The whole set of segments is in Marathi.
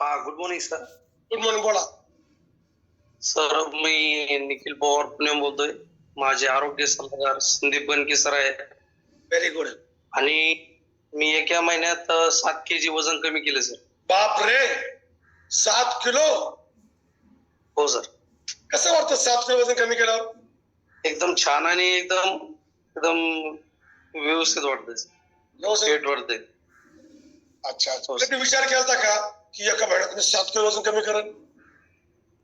हा good morning sir good morning बोला. सर मी निखिल पवार पुणे बोलतोय. माझे आरोग्य सल्लागार संदीप बनके सर आहे. व्हेरी गुड आणि मी एका महिन्यात सात के जी वजन कमी केलं सर बाप रे! सात किलो? हो सर कसं वाटतं सात किलो वजन कमी केल्यावर? एकदम छान आणि एकदम एकदम व्यवस्थित वाटतंय व्यवस्थित. वाटतंय. अच्छा अच्छा. कधी विचार केला का की एका महिन्यात मी सात किलो वजन कमी करेन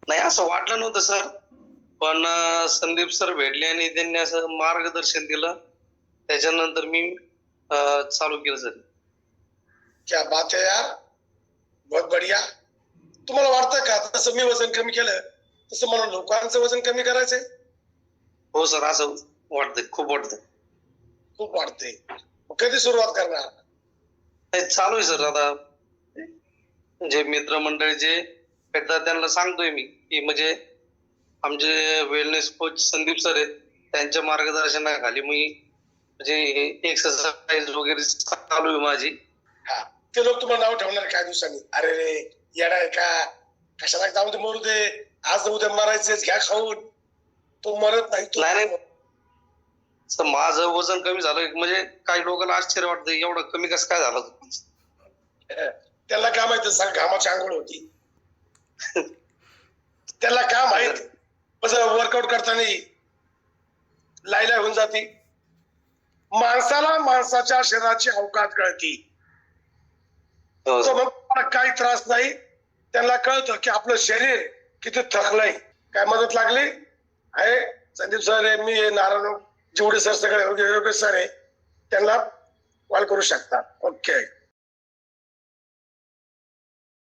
नाही असं वाटलं नव्हतं सर पण संदीप सर भेटले आणि त्यांनी असं मार्गदर्शन दिलं. त्याच्यानंतर मी चालू केलं सर क्या बात है यार. बहुत बढिया. तुम्हाला वाटतं का तसं मी वजन कमी केलं तसं मला लोकांचं वजन कमी करायचंय? हो सर असं वाटतंय खूप वाटतंय. खूप वाटते मग कधी सुरुवात करणार? चालू आहे सर. आता जे मित्रमंडळी जे भेटतात त्यांना सांगतोय मी की म्हणजे आमचे वेलनेस कोच संदीप सर आहेत त्यांच्या मार्गदर्शनाखाली मी म्हणजे एक्सरसाइज वगैरे चालू आहे माझी. हा. ते लोक तुम्हाला नाव ठेवणार काही दिवसांनी? अरे रे येडा आहे का? कशाला जाऊन ते मरू दे. आज उद्या मरायचेच घ्या खाऊन. तो मरत नाही तो नाही, नाही. तर माझं वजन कमी झालं. म्हणजे काही लोकांना आश्चर्य वाटतं एवढं कमी कसं काय झालं? त्याला काय माहिती? सांग घामाची आंघोळ होती. त्याला काय माहीत? वर्कआउट करताना लाईला होऊन जाते. माणसाला माणसाच्या शरीराची अवकात कळती. हो. काही त्रास नाही. त्यांना कळतं की आपलं शरीर किती थकलंय. काय मदत लागली? आहे? संदीप सर मी नारायण. जेवढे सर सगळे योग्य योग्य सर आहे त्यांना कॉल करू शकता ओके.